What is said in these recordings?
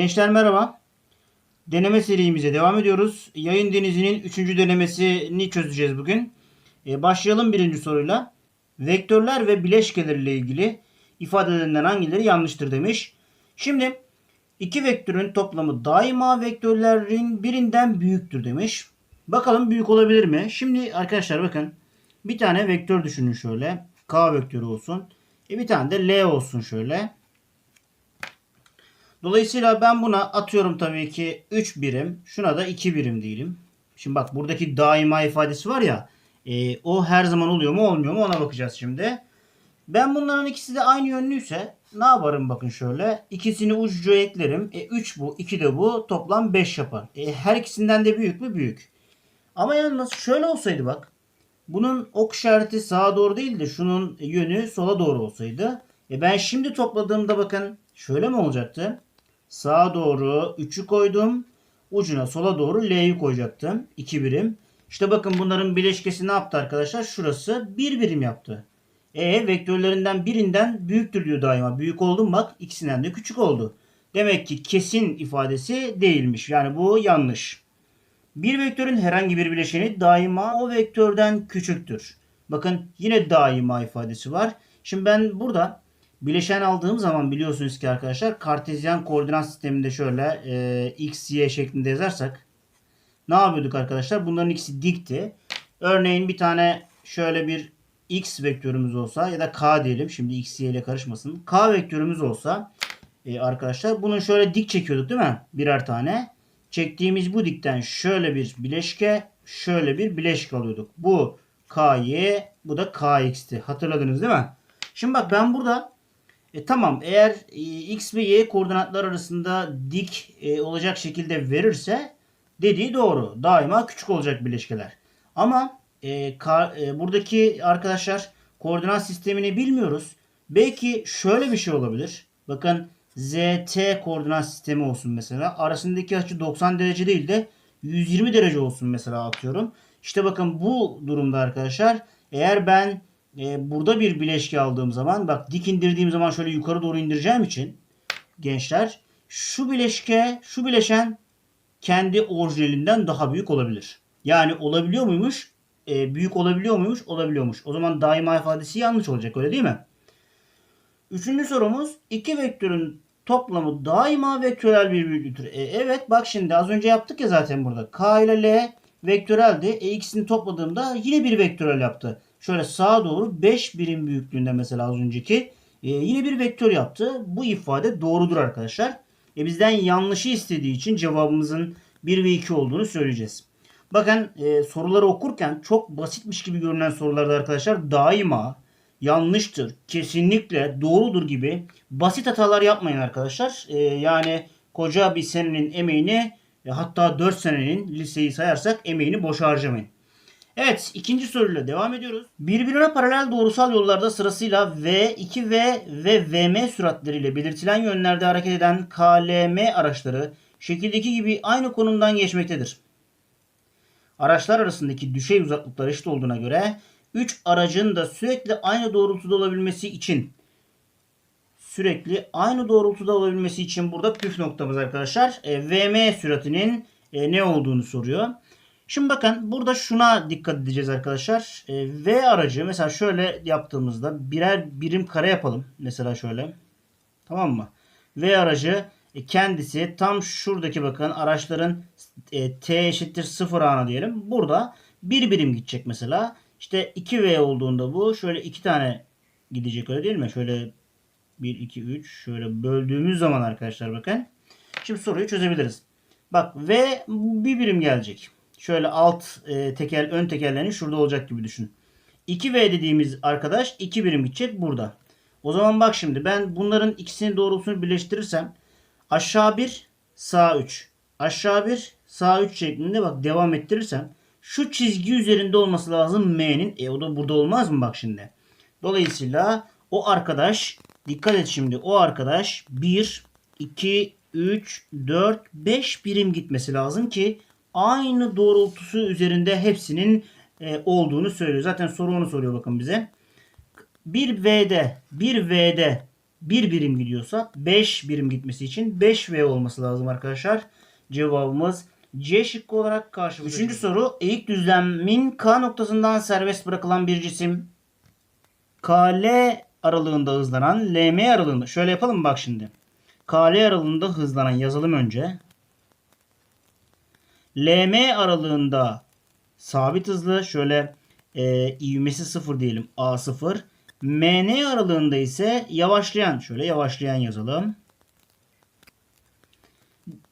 Gençler merhaba. Deneme serimize devam ediyoruz. Yayın denizinin 3. denemesini çözeceğiz bugün. Ee, başlayalım birinci soruyla. Vektörler ve bileşkeler ile ilgili ifadelerinden hangileri yanlıştır demiş. Şimdi iki vektörün toplamı daima vektörlerin birinden büyüktür demiş. Bakalım büyük olabilir mi? Şimdi arkadaşlar bakın bir tane vektör düşünün şöyle. K vektörü olsun. E bir tane de L olsun şöyle. Dolayısıyla ben buna atıyorum tabii ki 3 birim. Şuna da 2 birim diyelim. Şimdi bak buradaki daima ifadesi var ya. e, o her zaman oluyor mu olmuyor mu ona bakacağız şimdi. Ben bunların ikisi de aynı yönlüyse ne yaparım bakın şöyle. İkisini ucuca eklerim. E 3 bu 2 de bu toplam 5 yapar. E, her ikisinden de büyük mü? Büyük. Ama yalnız şöyle olsaydı bak. Bunun ok işareti sağa doğru değil de şunun yönü sola doğru olsaydı. E ben şimdi topladığımda bakın şöyle mi olacaktı? Sağa doğru 3'ü koydum. Ucuna sola doğru L'yi koyacaktım. 2 birim. İşte bakın bunların bileşkesi ne yaptı arkadaşlar? Şurası 1 birim yaptı. E vektörlerinden birinden büyüktür diyor daima. Büyük oldum bak ikisinden de küçük oldu. Demek ki kesin ifadesi değilmiş. Yani bu yanlış. Bir vektörün herhangi bir bileşeni daima o vektörden küçüktür. Bakın yine daima ifadesi var. Şimdi ben burada bileşen aldığım zaman biliyorsunuz ki arkadaşlar kartezyen koordinat sisteminde şöyle e, x, y şeklinde yazarsak ne yapıyorduk arkadaşlar? Bunların ikisi dikti. Örneğin bir tane şöyle bir x vektörümüz olsa ya da k diyelim. Şimdi x, y ile karışmasın. K vektörümüz olsa e, arkadaşlar bunun şöyle dik çekiyorduk değil mi? Birer tane. Çektiğimiz bu dikten şöyle bir bileşke, şöyle bir bileşke alıyorduk. Bu ky, bu da kx'ti. Hatırladınız değil mi? Şimdi bak ben burada e, tamam eğer e, x ve y koordinatlar arasında dik e, olacak şekilde verirse dediği doğru. Daima küçük olacak bileşkeler. Ama e, ka, e, buradaki arkadaşlar koordinat sistemini bilmiyoruz. Belki şöyle bir şey olabilir. Bakın ZT koordinat sistemi olsun mesela. Arasındaki açı 90 derece değil de 120 derece olsun mesela atıyorum. İşte bakın bu durumda arkadaşlar eğer ben e, burada bir bileşke aldığım zaman bak dik indirdiğim zaman şöyle yukarı doğru indireceğim için gençler şu bileşke şu bileşen kendi orijinalinden daha büyük olabilir. Yani olabiliyor muymuş? E, büyük olabiliyor muymuş? Olabiliyormuş. O zaman daima ifadesi yanlış olacak öyle değil mi? Üçüncü sorumuz iki vektörün toplamı daima vektörel bir büyüklüktür. E, evet bak şimdi az önce yaptık ya zaten burada. K ile L vektöreldi. E ikisini topladığımda yine bir vektörel yaptı. Şöyle sağa doğru 5 birim büyüklüğünde mesela az önceki e, yine bir vektör yaptı. Bu ifade doğrudur arkadaşlar. E, bizden yanlışı istediği için cevabımızın 1 ve 2 olduğunu söyleyeceğiz. Bakın e, soruları okurken çok basitmiş gibi görünen sorularda arkadaşlar daima yanlıştır, kesinlikle doğrudur gibi basit hatalar yapmayın arkadaşlar. E, yani koca bir senenin emeğini e, hatta 4 senenin liseyi sayarsak emeğini boş harcamayın. Evet ikinci soruyla devam ediyoruz. Birbirine paralel doğrusal yollarda sırasıyla V2V ve VM süratleriyle belirtilen yönlerde hareket eden KLM araçları şekildeki gibi aynı konumdan geçmektedir. Araçlar arasındaki düşey uzaklıklar eşit olduğuna göre 3 aracın da sürekli aynı doğrultuda olabilmesi için sürekli aynı doğrultuda olabilmesi için burada püf noktamız arkadaşlar. E, VM süratinin e, ne olduğunu soruyor. Şimdi bakın burada şuna dikkat edeceğiz arkadaşlar. E, v aracı mesela şöyle yaptığımızda birer birim kare yapalım. Mesela şöyle. Tamam mı? V aracı e, kendisi tam şuradaki bakın araçların e, t eşittir 0 ana diyelim. Burada bir birim gidecek mesela. İşte 2V olduğunda bu şöyle iki tane gidecek öyle değil mi? Şöyle 1, 2, 3 şöyle böldüğümüz zaman arkadaşlar bakın. Şimdi soruyu çözebiliriz. Bak V bir birim gelecek. Şöyle alt e, teker ön tekerlerini şurada olacak gibi düşün. 2V dediğimiz arkadaş 2 birim gidecek burada. O zaman bak şimdi ben bunların ikisinin doğrultusunu birleştirirsem aşağı 1 sağ 3 aşağı 1 sağ 3 şeklinde bak devam ettirirsem şu çizgi üzerinde olması lazım M'nin. E o da burada olmaz mı bak şimdi. Dolayısıyla o arkadaş dikkat et şimdi o arkadaş 1 2 3 4 5 birim gitmesi lazım ki aynı doğrultusu üzerinde hepsinin e, olduğunu söylüyor. Zaten soru onu soruyor bakın bize. Bir V'de bir V'de 1 birim gidiyorsa 5 birim gitmesi için 5V olması lazım arkadaşlar. Cevabımız C şıkkı olarak karşımıza. Üçüncü soru eğik düzlemin K noktasından serbest bırakılan bir cisim KL aralığında hızlanan LM aralığında. Şöyle yapalım bak şimdi. KL aralığında hızlanan yazalım önce. LM aralığında sabit hızlı şöyle e, ivmesi 0 diyelim A0. MN aralığında ise yavaşlayan şöyle yavaşlayan yazalım.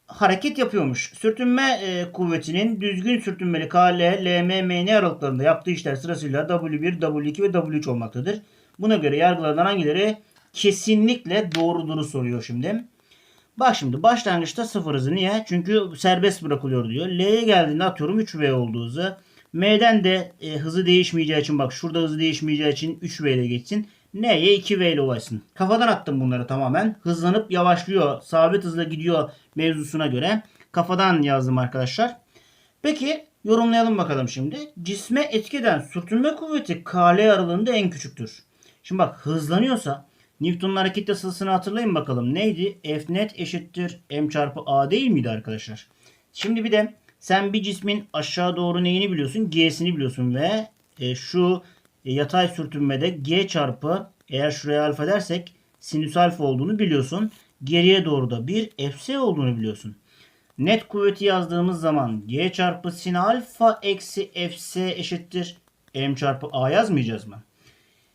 Hareket yapıyormuş. Sürtünme e, kuvvetinin düzgün sürtünmeli KL, LM, MN aralıklarında yaptığı işler sırasıyla W1, W2 ve W3 olmaktadır. Buna göre yargılardan hangileri kesinlikle doğruduğunu soruyor şimdi. Bak şimdi başlangıçta sıfır hızı. Niye? Çünkü serbest bırakılıyor diyor. L'ye geldiğinde atıyorum 3V olduğu hızı. M'den de e, hızı değişmeyeceği için bak şurada hızı değişmeyeceği için 3V ile geçsin. N'ye 2V ile ulaşsın. Kafadan attım bunları tamamen. Hızlanıp yavaşlıyor. Sabit hızla gidiyor mevzusuna göre. Kafadan yazdım arkadaşlar. Peki yorumlayalım bakalım şimdi. Cisme etki eden sürtünme kuvveti KL aralığında en küçüktür. Şimdi bak hızlanıyorsa Newton'un hareket yasasını hatırlayın bakalım. Neydi? F net eşittir m çarpı a değil miydi arkadaşlar? Şimdi bir de sen bir cismin aşağı doğru neyini biliyorsun? G'sini biliyorsun ve e, şu e, yatay sürtünmede G çarpı eğer şuraya alfa dersek sinüs alfa olduğunu biliyorsun. Geriye doğru da bir Fs olduğunu biliyorsun. Net kuvveti yazdığımız zaman G çarpı sin alfa eksi Fs eşittir m çarpı a yazmayacağız mı?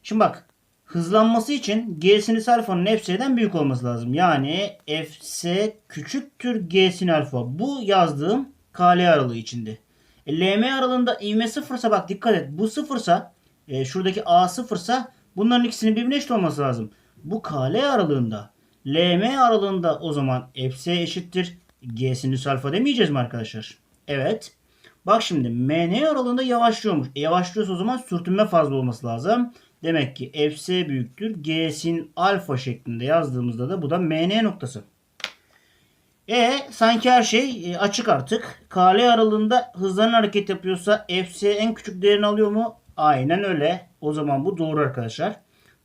Şimdi bak hızlanması için G sinüs alfanın Fs'den büyük olması lazım. Yani Fs küçüktür G sin alfa. Bu yazdığım KL aralığı içinde. E, LM aralığında ivme sıfırsa bak dikkat et. Bu sıfırsa e, şuradaki A sıfırsa bunların ikisinin birbirine eşit olması lazım. Bu KL aralığında LM aralığında o zaman Fs eşittir G sinüs alfa demeyeceğiz mi arkadaşlar? Evet. Bak şimdi MN aralığında yavaşlıyormuş. E, yavaşlıyorsa o zaman sürtünme fazla olması lazım. Demek ki Fs büyüktür. G sin alfa şeklinde yazdığımızda da bu da MN noktası. E sanki her şey e, açık artık. KL aralığında hızlanan hareket yapıyorsa Fs en küçük değerini alıyor mu? Aynen öyle. O zaman bu doğru arkadaşlar.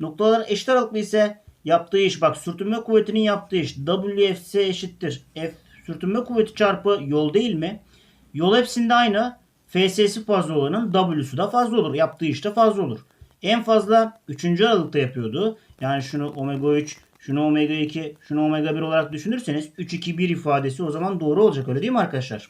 Noktalar eşit aralıklı ise yaptığı iş bak sürtünme kuvvetinin yaptığı iş Wfs eşittir. F sürtünme kuvveti çarpı yol değil mi? Yol hepsinde aynı. Fs'si fazla olanın W'su da fazla olur. Yaptığı iş de fazla olur. En fazla 3. aralıkta yapıyordu. Yani şunu omega 3, şunu omega 2, şunu omega 1 olarak düşünürseniz 3 2 1 ifadesi o zaman doğru olacak öyle değil mi arkadaşlar?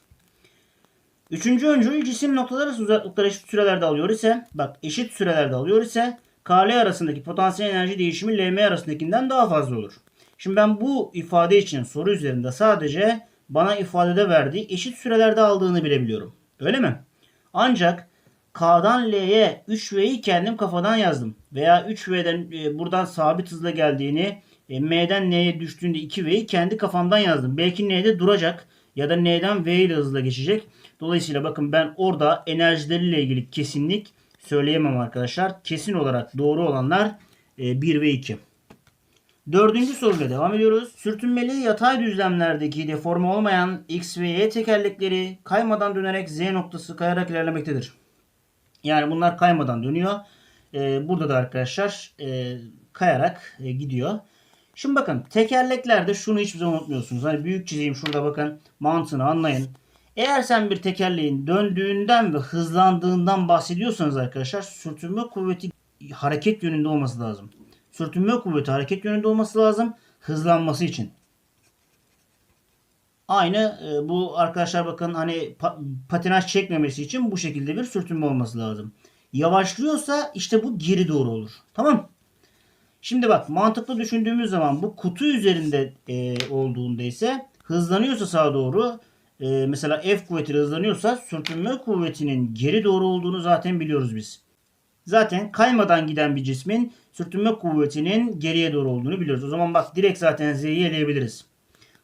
Üçüncü öncül cisim noktalar arası uzaklıkları eşit sürelerde alıyor ise bak eşit sürelerde alıyor ise KL arasındaki potansiyel enerji değişimi LM arasındakinden daha fazla olur. Şimdi ben bu ifade için soru üzerinde sadece bana ifadede verdiği eşit sürelerde aldığını bilebiliyorum. Öyle mi? Ancak K'dan L'ye 3V'yi kendim kafadan yazdım. Veya 3V'den e, buradan sabit hızla geldiğini e, M'den N'ye düştüğünde 2V'yi kendi kafamdan yazdım. Belki N'de duracak ya da N'den V ile hızla geçecek. Dolayısıyla bakın ben orada enerjileriyle ilgili kesinlik söyleyemem arkadaşlar. Kesin olarak doğru olanlar e, 1 ve 2. Dördüncü soruyla devam ediyoruz. Sürtünmeli yatay düzlemlerdeki deforme olmayan X ve Y tekerlekleri kaymadan dönerek Z noktası kayarak ilerlemektedir. Yani bunlar kaymadan dönüyor. Ee, burada da arkadaşlar e, kayarak e, gidiyor. Şimdi bakın tekerleklerde şunu hiçbir zaman unutmuyorsunuz. Hani büyük çizeyim şurada bakın mantığını anlayın. Eğer sen bir tekerleğin döndüğünden ve hızlandığından bahsediyorsanız arkadaşlar sürtünme kuvveti hareket yönünde olması lazım. Sürtünme kuvveti hareket yönünde olması lazım hızlanması için. Aynı e, bu arkadaşlar bakın hani pa- patinaj çekmemesi için bu şekilde bir sürtünme olması lazım. Yavaşlıyorsa işte bu geri doğru olur. Tamam Şimdi bak mantıklı düşündüğümüz zaman bu kutu üzerinde e, olduğunda ise hızlanıyorsa sağa doğru e, mesela F kuvveti hızlanıyorsa sürtünme kuvvetinin geri doğru olduğunu zaten biliyoruz biz. Zaten kaymadan giden bir cismin sürtünme kuvvetinin geriye doğru olduğunu biliyoruz. O zaman bak direkt zaten Z'yi eleyebiliriz.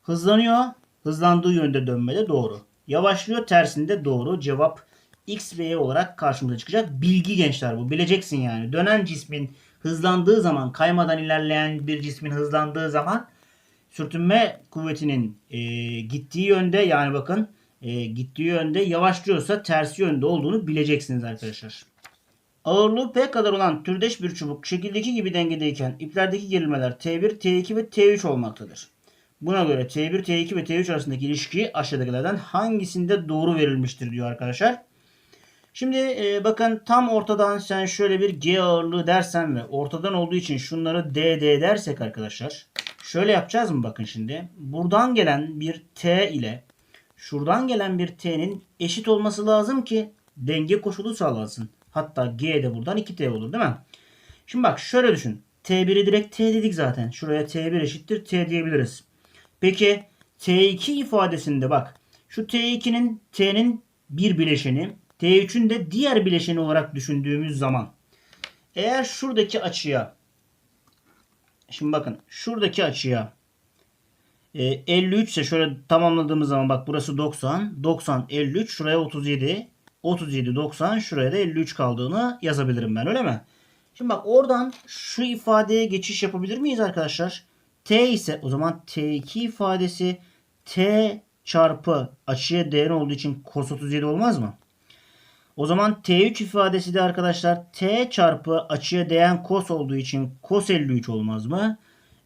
Hızlanıyor. Hızlandığı yönde dönmede doğru. Yavaşlıyor tersinde doğru. Cevap X ve Y olarak karşımıza çıkacak. Bilgi gençler bu. Bileceksin yani. Dönen cismin hızlandığı zaman kaymadan ilerleyen bir cismin hızlandığı zaman sürtünme kuvvetinin e, gittiği yönde yani bakın e, gittiği yönde yavaşlıyorsa tersi yönde olduğunu bileceksiniz arkadaşlar. Ağırlığı P kadar olan türdeş bir çubuk şekildeki gibi dengedeyken iplerdeki gerilmeler T1, T2 ve T3 olmaktadır. Buna göre T1, T2 ve T3 arasındaki ilişki aşağıdakilerden hangisinde doğru verilmiştir diyor arkadaşlar. Şimdi e, bakın tam ortadan sen şöyle bir G ağırlığı dersen ve ortadan olduğu için şunları D, D dersek arkadaşlar. Şöyle yapacağız mı bakın şimdi. Buradan gelen bir T ile şuradan gelen bir T'nin eşit olması lazım ki denge koşulu sağlansın. Hatta G de buradan 2T olur değil mi? Şimdi bak şöyle düşün. T1'i direkt T dedik zaten. Şuraya T1 eşittir T diyebiliriz. Peki T2 ifadesinde bak. Şu T2'nin T'nin bir bileşeni T3'ün de diğer bileşeni olarak düşündüğümüz zaman eğer şuradaki açıya şimdi bakın şuradaki açıya e, 53 ise şöyle tamamladığımız zaman bak burası 90 90 53 şuraya 37 37 90 şuraya da 53 kaldığını yazabilirim ben öyle mi? Şimdi bak oradan şu ifadeye geçiş yapabilir miyiz arkadaşlar? T ise o zaman T2 ifadesi T çarpı açıya değer olduğu için cos 37 olmaz mı? O zaman T3 ifadesi de arkadaşlar T çarpı açıya değen cos olduğu için cos 53 olmaz mı?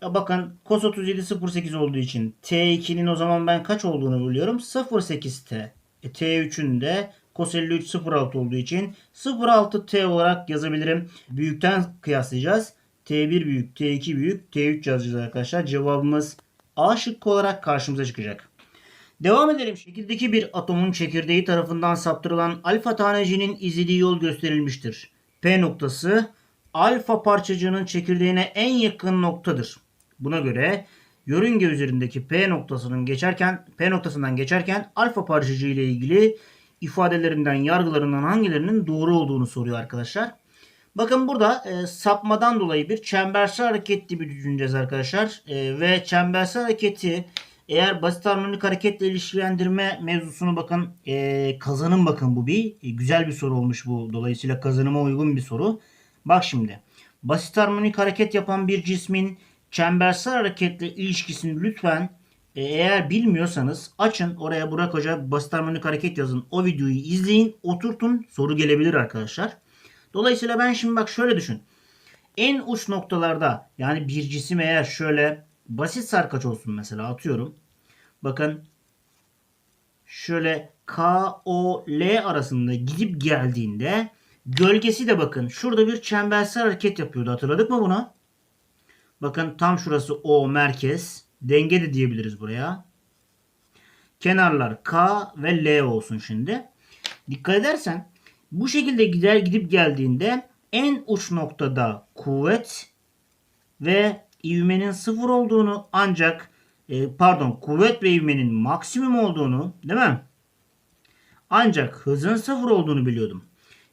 Ya bakın cos 37 0.8 olduğu için T2'nin o zaman ben kaç olduğunu biliyorum. 0.8T. E, T3'ün de cos 53 0.6 olduğu için 0.6T olarak yazabilirim. Büyükten kıyaslayacağız. T1 büyük, T2 büyük, T3 yazacağız arkadaşlar. Cevabımız A şıkkı olarak karşımıza çıkacak. Devam edelim. Şekildeki bir atomun çekirdeği tarafından saptırılan alfa tanecinin izlediği yol gösterilmiştir. P noktası alfa parçacığının çekirdeğine en yakın noktadır. Buna göre yörünge üzerindeki P noktasının geçerken P noktasından geçerken alfa parçacığı ile ilgili ifadelerinden, yargılarından hangilerinin doğru olduğunu soruyor arkadaşlar. Bakın burada e, sapmadan dolayı bir çembersel hareket gibi düşüneceğiz arkadaşlar. E, ve çembersel hareketi eğer basit harmonik hareketle ilişkilendirme mevzusunu bakın e, kazanım bakın bu bir e, güzel bir soru olmuş bu. Dolayısıyla kazanıma uygun bir soru. Bak şimdi basit harmonik hareket yapan bir cismin çembersel hareketle ilişkisini lütfen e, eğer bilmiyorsanız açın oraya Burak Hoca basit harmonik hareket yazın. O videoyu izleyin oturtun soru gelebilir arkadaşlar. Dolayısıyla ben şimdi bak şöyle düşün. En uç noktalarda yani bir cisim eğer şöyle basit sarkaç olsun mesela atıyorum. Bakın şöyle K, O, L arasında gidip geldiğinde gölgesi de bakın şurada bir çembersel hareket yapıyordu. Hatırladık mı bunu? Bakın tam şurası O merkez. Denge de diyebiliriz buraya. Kenarlar K ve L olsun şimdi. Dikkat edersen bu şekilde gider gidip geldiğinde en uç noktada kuvvet ve ivmenin sıfır olduğunu ancak e, pardon kuvvet ve ivmenin maksimum olduğunu değil mi? Ancak hızın sıfır olduğunu biliyordum.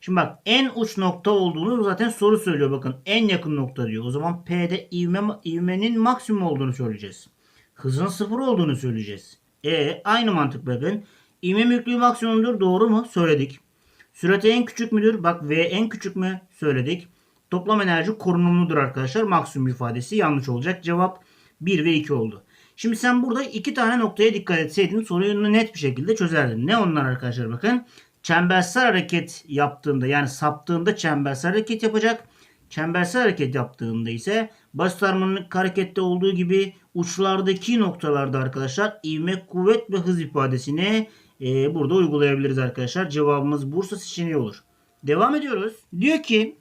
Şimdi bak en uç nokta olduğunu zaten soru söylüyor bakın. En yakın nokta diyor. O zaman P'de ivme, ivmenin maksimum olduğunu söyleyeceğiz. Hızın sıfır olduğunu söyleyeceğiz. E aynı mantık bakın. İvme büyüklüğü maksimumdur. Doğru mu? Söyledik. Sürati en küçük müdür? Bak V en küçük mü? Söyledik. Toplam enerji korunumludur arkadaşlar. Maksimum ifadesi yanlış olacak. Cevap 1 ve 2 oldu. Şimdi sen burada iki tane noktaya dikkat etseydin soruyu net bir şekilde çözerdin. Ne onlar arkadaşlar bakın. Çembersel hareket yaptığında yani saptığında çembersel hareket yapacak. Çembersel hareket yaptığında ise basit harmonik harekette olduğu gibi uçlardaki noktalarda arkadaşlar ivme, kuvvet ve hız ifadesini e, burada uygulayabiliriz arkadaşlar. Cevabımız Bursa seçeneği olur. Devam ediyoruz. Diyor ki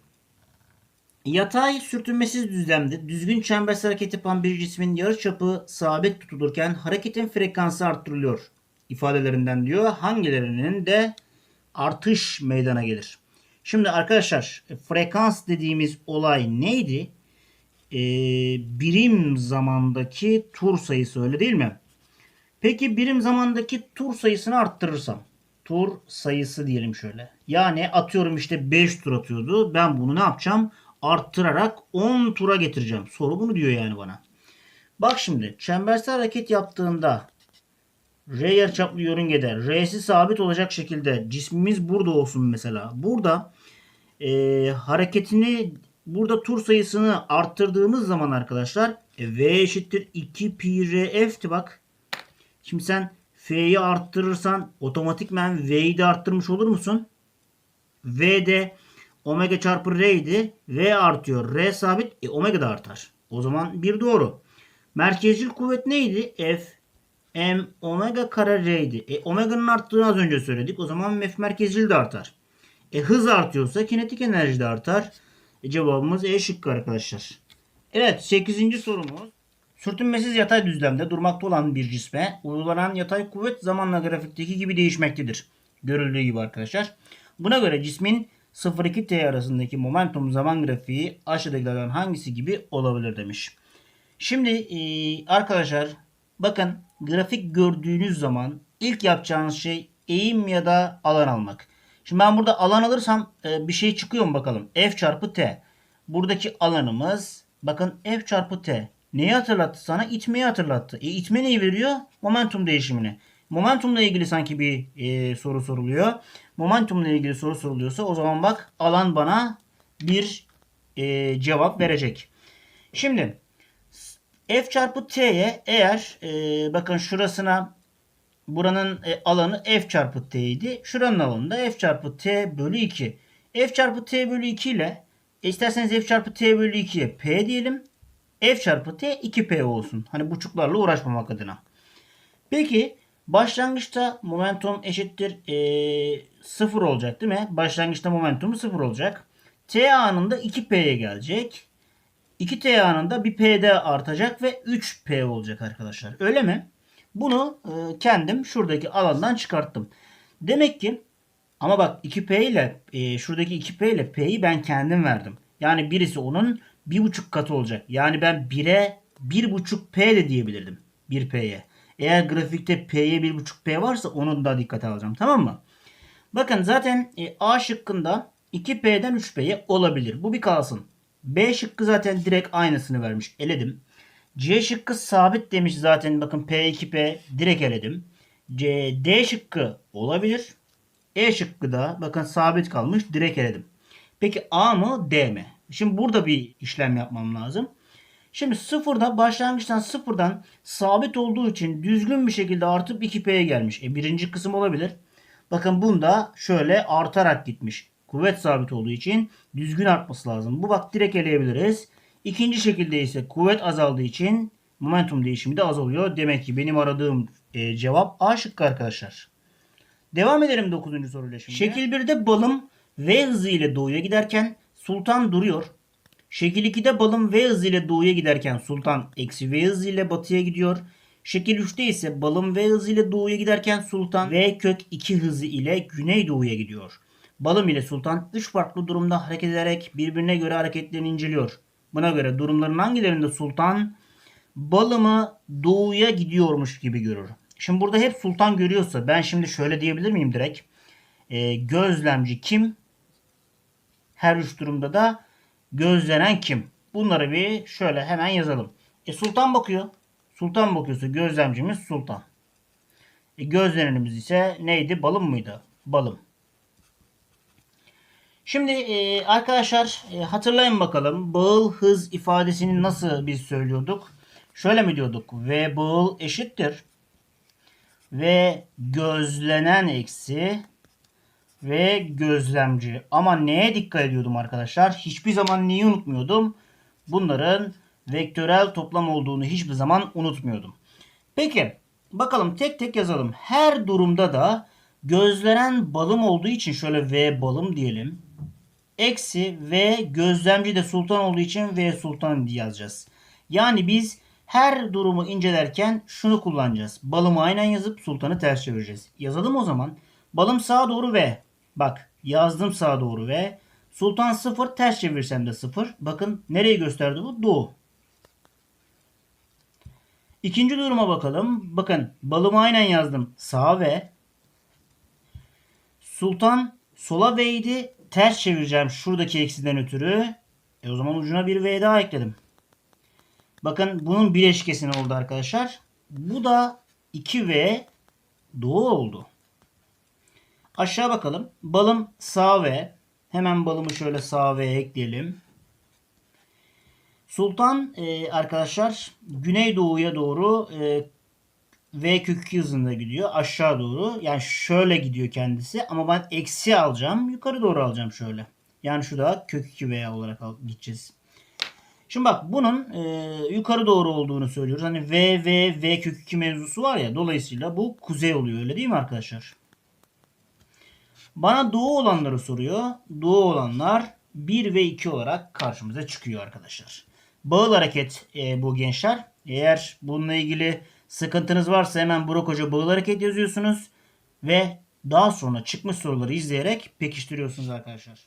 Yatay sürtünmesiz düzlemde düzgün çembersel hareket yapan bir cismin yarıçapı sabit tutulurken hareketin frekansı arttırılıyor ifadelerinden diyor. Hangilerinin de artış meydana gelir. Şimdi arkadaşlar frekans dediğimiz olay neydi? Ee, birim zamandaki tur sayısı öyle değil mi? Peki birim zamandaki tur sayısını arttırırsam tur sayısı diyelim şöyle. Yani atıyorum işte 5 tur atıyordu. Ben bunu ne yapacağım? Arttırarak 10 tura getireceğim. Soru bunu diyor yani bana. Bak şimdi çembersel hareket yaptığında R yarıçaplı yörüngede R'si sabit olacak şekilde cismimiz burada olsun mesela. Burada e, hareketini burada tur sayısını arttırdığımız zaman arkadaşlar e, V eşittir 2 pi R F'ti bak. Şimdi sen F'yi arttırırsan otomatikmen V'yi de arttırmış olur musun? V de Omega çarpı R idi. R artıyor. R sabit. E, omega da artar. O zaman bir doğru. Merkezcil kuvvet neydi? F M omega kare R idi. E, omega'nın arttığını az önce söyledik. O zaman F merkezcil de artar. E, hız artıyorsa kinetik enerji de artar. E, cevabımız E şıkkı arkadaşlar. Evet 8. sorumuz. Sürtünmesiz yatay düzlemde durmakta olan bir cisme uygulanan yatay kuvvet zamanla grafikteki gibi değişmektedir. Görüldüğü gibi arkadaşlar. Buna göre cismin 0-2t arasındaki momentum zaman grafiği aşağıdakilerden hangisi gibi olabilir demiş. Şimdi e, arkadaşlar bakın grafik gördüğünüz zaman ilk yapacağınız şey eğim ya da alan almak. Şimdi ben burada alan alırsam e, bir şey çıkıyor mu bakalım. F çarpı t. Buradaki alanımız bakın F çarpı t. Neyi hatırlattı sana? İtmeyi hatırlattı. E, itme neyi veriyor? Momentum değişimini. Momentumla ilgili sanki bir e, soru soruluyor. Momentumla ilgili soru soruluyorsa o zaman bak alan bana bir e, cevap verecek. Şimdi f çarpı t'ye eğer e, bakın şurasına buranın e, alanı f çarpı t idi. Şuranın alanı da f çarpı t bölü 2. f çarpı t bölü 2 ile e, isterseniz f çarpı t bölü 2'ye p diyelim. F çarpı t 2p olsun. Hani buçuklarla uğraşmamak adına. Peki başlangıçta momentum eşittir e, 0 olacak değil mi? Başlangıçta momentumu 0 olacak. t anında 2p'ye gelecek. 2t anında bir p de artacak ve 3p olacak arkadaşlar. Öyle mi? Bunu e, kendim şuradaki alandan çıkarttım. Demek ki ama bak 2p ile e, şuradaki 2p ile p'yi ben kendim verdim. Yani birisi onun bir buçuk katı olacak. Yani ben 1'e bir buçuk p de diyebilirdim. 1p'ye. Eğer grafikte p'ye bir buçuk p varsa onu da dikkate alacağım. Tamam mı? Bakın zaten e, A şıkkında 2p'den 3p'ye olabilir. Bu bir kalsın. B şıkkı zaten direkt aynısını vermiş. Eledim. C şıkkı sabit demiş zaten. Bakın P2P direkt eledim. C, D şıkkı olabilir. E şıkkı da bakın sabit kalmış. Direkt eledim. Peki A mı D mi? Şimdi burada bir işlem yapmam lazım. Şimdi sıfırda başlangıçtan sıfırdan sabit olduğu için düzgün bir şekilde artıp 2P'ye gelmiş. E birinci kısım olabilir. Bakın bunda şöyle artarak gitmiş. Kuvvet sabit olduğu için düzgün artması lazım. Bu bak direkt eleyebiliriz. İkinci şekilde ise kuvvet azaldığı için momentum değişimi de azalıyor. Demek ki benim aradığım e, cevap A şıkkı arkadaşlar. Devam edelim 9. soruyla şimdi. Şekil 1'de balım V hızı ile doğuya giderken sultan duruyor. Şekil 2'de balım V hızı ile doğuya giderken sultan eksi V hızı ile batıya gidiyor. Şekil 3'te ise balım V hızı ile doğuya giderken sultan V kök 2 hızı ile güneydoğuya gidiyor. Balım ile sultan 3 farklı durumda hareket ederek birbirine göre hareketlerini inceliyor. Buna göre durumların hangilerinde sultan balımı doğuya gidiyormuş gibi görür. Şimdi burada hep sultan görüyorsa ben şimdi şöyle diyebilir miyim direkt? Ee, gözlemci kim? Her üç durumda da gözlenen kim? Bunları bir şöyle hemen yazalım. E, sultan bakıyor. Sultan bakıyorsa gözlemcimiz sultan. E, gözlenenimiz ise neydi? Balım mıydı? Balım. Şimdi e, arkadaşlar e, hatırlayın bakalım. Bağıl hız ifadesini nasıl biz söylüyorduk? Şöyle mi diyorduk? V bağıl eşittir. V gözlenen eksi ve gözlemci. Ama neye dikkat ediyordum arkadaşlar? Hiçbir zaman neyi unutmuyordum? Bunların vektörel toplam olduğunu hiçbir zaman unutmuyordum. Peki bakalım tek tek yazalım. Her durumda da gözlenen balım olduğu için şöyle V balım diyelim. Eksi V gözlemci de sultan olduğu için V sultan diye yazacağız. Yani biz her durumu incelerken şunu kullanacağız. Balımı aynen yazıp sultanı ters çevireceğiz. Yazalım o zaman. Balım sağa doğru V. Bak yazdım sağa doğru V. Sultan 0 ters çevirsem de 0. Bakın nereye gösterdi bu? Doğu. İkinci duruma bakalım. Bakın balımı aynen yazdım. Sağa V. Sultan sola V idi. Ters çevireceğim şuradaki eksiden ötürü. E o zaman ucuna bir V daha ekledim. Bakın bunun bileşkesini oldu arkadaşlar. Bu da 2V doğu oldu. Aşağı bakalım. Balım sağ V. Hemen balımı şöyle sağ V'ye ekleyelim. Sultan e, arkadaşlar güneydoğuya doğru e, V kök 2 hızında gidiyor. Aşağı doğru. Yani şöyle gidiyor kendisi. Ama ben eksi alacağım. Yukarı doğru alacağım şöyle. Yani şu da kök 2V olarak al- gideceğiz. Şimdi bak bunun e, yukarı doğru olduğunu söylüyoruz. Hani V, V, V kök 2 mevzusu var ya. Dolayısıyla bu kuzey oluyor. Öyle değil mi arkadaşlar? Bana doğu olanları soruyor. Doğu olanlar 1 ve 2 olarak karşımıza çıkıyor arkadaşlar. Bağıl hareket e, bu gençler. Eğer bununla ilgili sıkıntınız varsa hemen Burak Hoca bağıl hareket yazıyorsunuz. Ve daha sonra çıkmış soruları izleyerek pekiştiriyorsunuz arkadaşlar.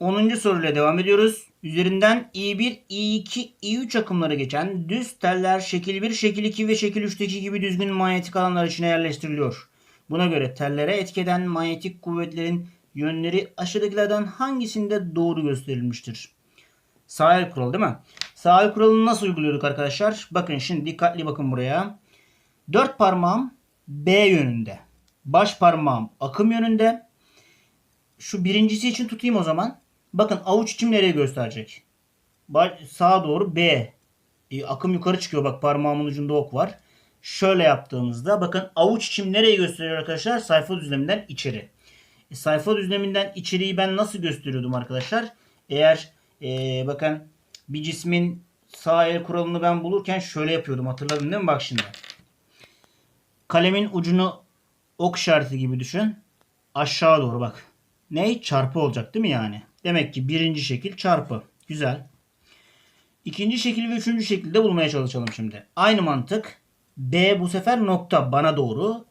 10. soruyla devam ediyoruz. Üzerinden I1, I2, I3 akımları geçen düz teller şekil 1, şekil 2 ve şekil 3'teki gibi düzgün manyetik alanlar içine yerleştiriliyor. Buna göre tellere etkeden manyetik kuvvetlerin yönleri aşağıdakilerden hangisinde doğru gösterilmiştir? Sağ el kuralı değil mi? Sağ el kuralını nasıl uyguluyorduk arkadaşlar? Bakın şimdi dikkatli bakın buraya. Dört parmağım B yönünde. Baş parmağım akım yönünde. Şu birincisi için tutayım o zaman. Bakın avuç içim nereye gösterecek? Baş, sağa doğru B. E, akım yukarı çıkıyor. Bak parmağımın ucunda ok var. Şöyle yaptığımızda bakın avuç içim nereye gösteriyor arkadaşlar? Sayfa düzleminden içeri. E, sayfa düzleminden içeriği ben nasıl gösteriyordum arkadaşlar? Eğer e, bakın bir cismin sağ el kuralını ben bulurken şöyle yapıyordum. Hatırladın değil mi? Bak şimdi. Kalemin ucunu ok işareti gibi düşün. Aşağı doğru bak. Ne? Çarpı olacak değil mi yani? Demek ki birinci şekil çarpı. Güzel. İkinci şekil ve üçüncü şekilde bulmaya çalışalım şimdi. Aynı mantık. B bu sefer nokta bana doğru.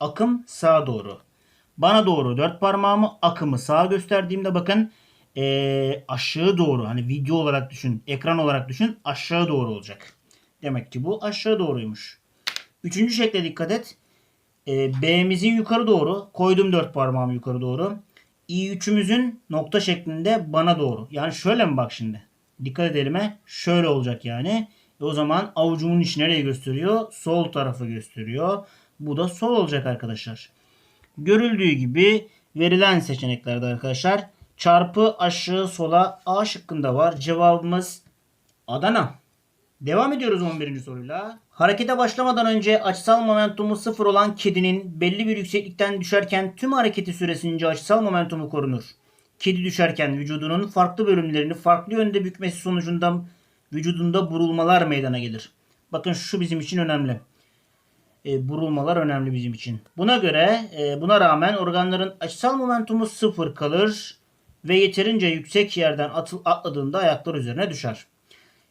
Akım sağa doğru. Bana doğru dört parmağımı akımı sağa gösterdiğimde bakın ee, aşağı doğru hani video olarak düşün ekran olarak düşün aşağı doğru olacak. Demek ki bu aşağı doğruymuş. Üçüncü şekle dikkat et. E, B'mizin yukarı doğru koydum dört parmağımı yukarı doğru. i3'ümüzün nokta şeklinde bana doğru. Yani şöyle mi bak şimdi? Dikkat edelim he. Şöyle olacak yani. O zaman avucumun içi nereye gösteriyor? Sol tarafı gösteriyor. Bu da sol olacak arkadaşlar. Görüldüğü gibi verilen seçeneklerde arkadaşlar çarpı aşağı sola A şıkkında var. Cevabımız Adana. Devam ediyoruz 11. soruyla. Harekete başlamadan önce açısal momentumu sıfır olan kedinin belli bir yükseklikten düşerken tüm hareketi süresince açısal momentumu korunur. Kedi düşerken vücudunun farklı bölümlerini farklı yönde bükmesi sonucunda vücudunda burulmalar meydana gelir. Bakın şu bizim için önemli. E, burulmalar önemli bizim için. Buna göre e, buna rağmen organların açısal momentumu sıfır kalır ve yeterince yüksek yerden atıl, atladığında ayaklar üzerine düşer.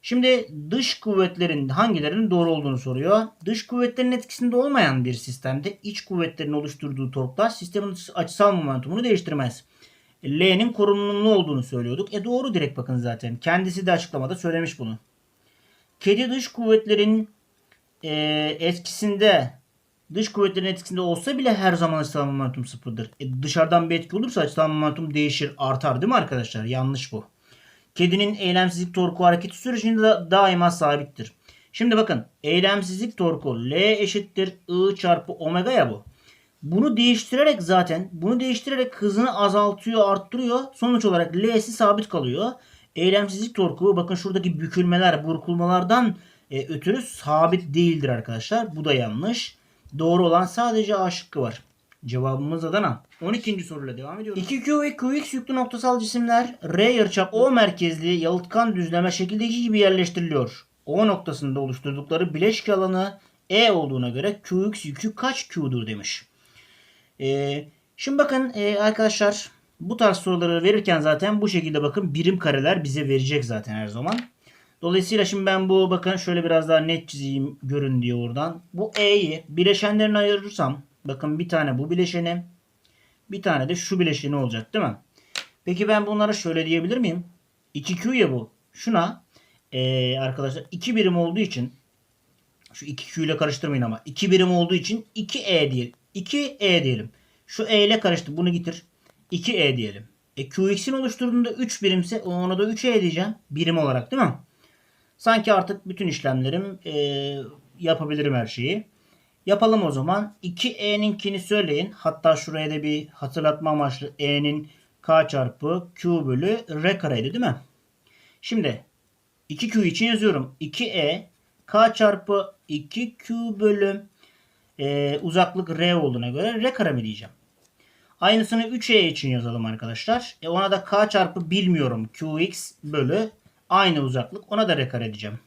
Şimdi dış kuvvetlerin hangilerinin doğru olduğunu soruyor. Dış kuvvetlerin etkisinde olmayan bir sistemde iç kuvvetlerin oluşturduğu torklar sistemin açısal momentumunu değiştirmez. L'nin korunumlu olduğunu söylüyorduk. E doğru direkt bakın zaten. Kendisi de açıklamada söylemiş bunu. Kedi dış kuvvetlerin e, etkisinde dış kuvvetlerin etkisinde olsa bile her zaman açısal momentum sıfırdır. E, dışarıdan bir etki olursa açısal momentum değişir, artar değil mi arkadaşlar? Yanlış bu. Kedinin eylemsizlik torku hareketi sürecinde da daima sabittir. Şimdi bakın eylemsizlik torku L eşittir I çarpı omega ya bu. Bunu değiştirerek zaten bunu değiştirerek hızını azaltıyor arttırıyor. Sonuç olarak L'si sabit kalıyor. Eylemsizlik torku bakın şuradaki bükülmeler burkulmalardan e, ötürü sabit değildir arkadaşlar. Bu da yanlış. Doğru olan sadece A şıkkı var. Cevabımız Adana. 12. soruyla devam ediyoruz. 2Q ve QX yüklü noktasal cisimler R yarıçap O merkezli yalıtkan düzleme şekildeki gibi yerleştiriliyor. O noktasında oluşturdukları bileşik alanı E olduğuna göre QX yükü kaç Q'dur demiş. Ee, şimdi bakın e, arkadaşlar bu tarz soruları verirken zaten bu şekilde bakın birim kareler bize verecek zaten her zaman. Dolayısıyla şimdi ben bu bakın şöyle biraz daha net çizeyim görün diye oradan. Bu E'yi bileşenlerine ayırırsam bakın bir tane bu bileşeni bir tane de şu bileşeni olacak değil mi? Peki ben bunlara şöyle diyebilir miyim? 2Q ya bu. Şuna ee, arkadaşlar 2 birim olduğu için şu 2Q ile karıştırmayın ama 2 birim olduğu için 2E diyelim. 2E diyelim. Şu E ile karıştı. Bunu getir. 2E diyelim. E QX'in oluşturduğunda 3 birimse ona da 3E diyeceğim. Birim olarak değil mi? Sanki artık bütün işlemlerim e, yapabilirim her şeyi. Yapalım o zaman. 2e'ninkini söyleyin. Hatta şuraya da bir hatırlatma amaçlı e'nin k çarpı q bölü r kareydi değil mi? Şimdi 2q için yazıyorum. 2e k çarpı 2q bölü e, uzaklık r olduğuna göre r kare mi diyeceğim. Aynısını 3e için yazalım arkadaşlar. E ona da k çarpı bilmiyorum qx bölü aynı uzaklık. Ona da rekar edeceğim.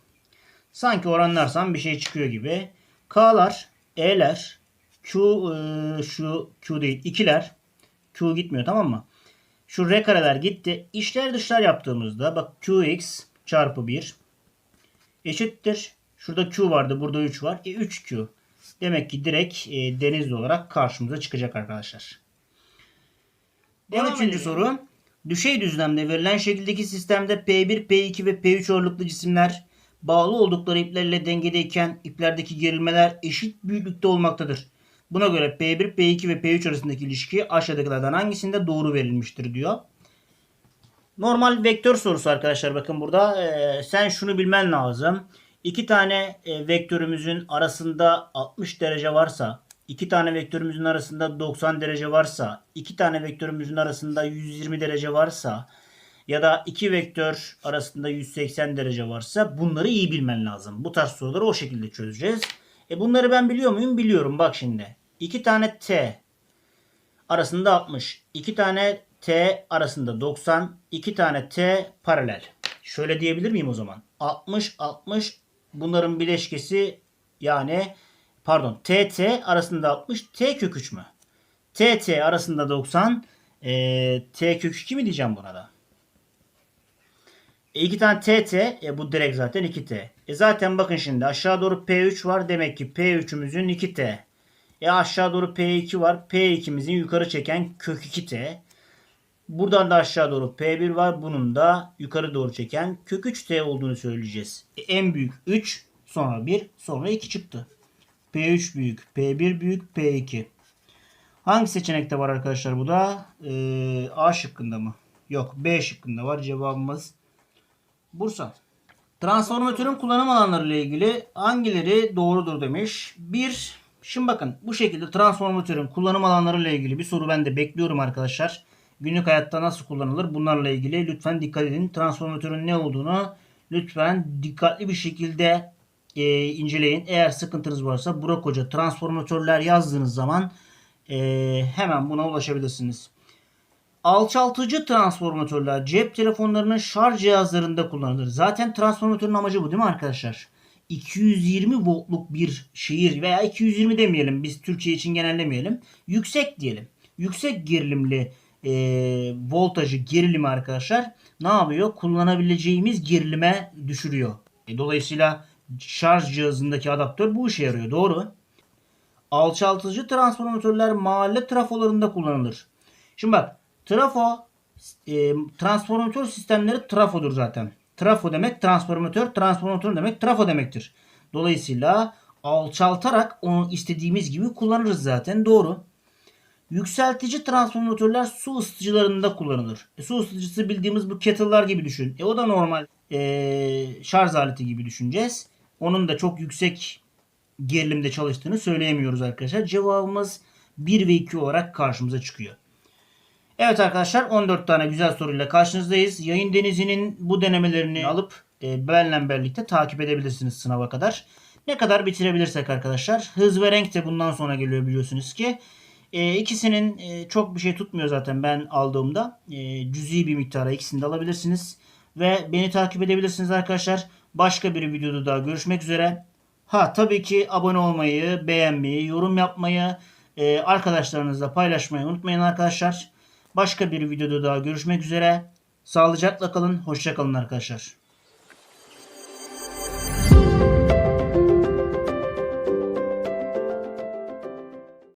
Sanki oranlarsam bir şey çıkıyor gibi. K'lar, E'ler, Q e, şu Q değil 2'ler. Q gitmiyor tamam mı? Şu R kareler gitti. İşler dışlar yaptığımızda bak Qx çarpı 1 eşittir. Şurada Q vardı. Burada 3 var. E 3Q. Demek ki direkt e, denizli olarak karşımıza çıkacak arkadaşlar. 13. soru. Düşey düzlemde verilen şekildeki sistemde P1, P2 ve P3 ağırlıklı cisimler bağlı oldukları iplerle dengedeyken iplerdeki gerilmeler eşit büyüklükte olmaktadır. Buna göre P1, P2 ve P3 arasındaki ilişki aşağıdakilerden hangisinde doğru verilmiştir diyor. Normal vektör sorusu arkadaşlar bakın burada. Ee, sen şunu bilmen lazım. İki tane e, vektörümüzün arasında 60 derece varsa, iki tane vektörümüzün arasında 90 derece varsa, iki tane vektörümüzün arasında 120 derece varsa ya da iki vektör arasında 180 derece varsa bunları iyi bilmen lazım. Bu tarz soruları o şekilde çözeceğiz. E bunları ben biliyor muyum? Biliyorum. Bak şimdi. İki tane t arasında 60. iki tane t arasında 90. iki tane t paralel. Şöyle diyebilir miyim o zaman? 60 60 bunların bileşkesi yani pardon TT arasında 60 T kök 3 mü? TT arasında 90 e, T kök 2 mi diyeceğim buna da? E, iki tane TT e, bu direkt zaten 2T. E zaten bakın şimdi aşağı doğru P3 var demek ki P3'ümüzün 2T. E aşağı doğru P2 var. P2'mizin yukarı çeken kök 2T. Buradan da aşağı doğru P1 var. Bunun da yukarı doğru çeken kök 3T olduğunu söyleyeceğiz. E, en büyük 3 sonra 1 sonra 2 çıktı. P3 büyük, P1 büyük, P2. Hangi seçenekte var arkadaşlar bu da? Ee, A şıkkında mı? Yok B şıkkında var. Cevabımız Bursa. Transformatörün kullanım alanları ile ilgili hangileri doğrudur demiş. Bir, şimdi bakın bu şekilde transformatörün kullanım alanları ile ilgili bir soru ben de bekliyorum arkadaşlar. Günlük hayatta nasıl kullanılır bunlarla ilgili lütfen dikkat edin. Transformatörün ne olduğunu lütfen dikkatli bir şekilde e, inceleyin. Eğer sıkıntınız varsa Burak Hoca transformatörler yazdığınız zaman e, hemen buna ulaşabilirsiniz. Alçaltıcı transformatörler cep telefonlarının şarj cihazlarında kullanılır. Zaten transformatörün amacı bu değil mi arkadaşlar? 220 voltluk bir şehir veya 220 demeyelim biz Türkiye için genellemeyelim. Yüksek diyelim. Yüksek gerilimli e, voltajı gerilimi arkadaşlar ne yapıyor? Kullanabileceğimiz gerilime düşürüyor. E, dolayısıyla şarj cihazındaki adaptör bu işe yarıyor. Doğru. Alçaltıcı transformatörler mahalle trafolarında kullanılır. Şimdi bak trafo e, transformatör sistemleri trafodur zaten. Trafo demek transformatör, transformatör demek trafo demektir. Dolayısıyla alçaltarak onu istediğimiz gibi kullanırız zaten. Doğru. Yükseltici transformatörler su ısıtıcılarında kullanılır. E, su ısıtıcısı bildiğimiz bu kettle'lar gibi düşün. E, o da normal e, şarj aleti gibi düşüneceğiz. Onun da çok yüksek gerilimde çalıştığını söyleyemiyoruz arkadaşlar. Cevabımız 1 ve 2 olarak karşımıza çıkıyor. Evet arkadaşlar 14 tane güzel soruyla karşınızdayız. Yayın Denizi'nin bu denemelerini alıp e, benle birlikte takip edebilirsiniz sınava kadar. Ne kadar bitirebilirsek arkadaşlar. Hız ve renk de bundan sonra geliyor biliyorsunuz ki. E, ikisinin e, çok bir şey tutmuyor zaten ben aldığımda. E, cüzi bir miktara ikisini de alabilirsiniz. Ve beni takip edebilirsiniz arkadaşlar. Başka bir videoda daha görüşmek üzere. Ha tabii ki abone olmayı, beğenmeyi, yorum yapmayı, e, arkadaşlarınızla paylaşmayı unutmayın arkadaşlar. Başka bir videoda daha görüşmek üzere. Sağlıcakla kalın, hoşça kalın arkadaşlar.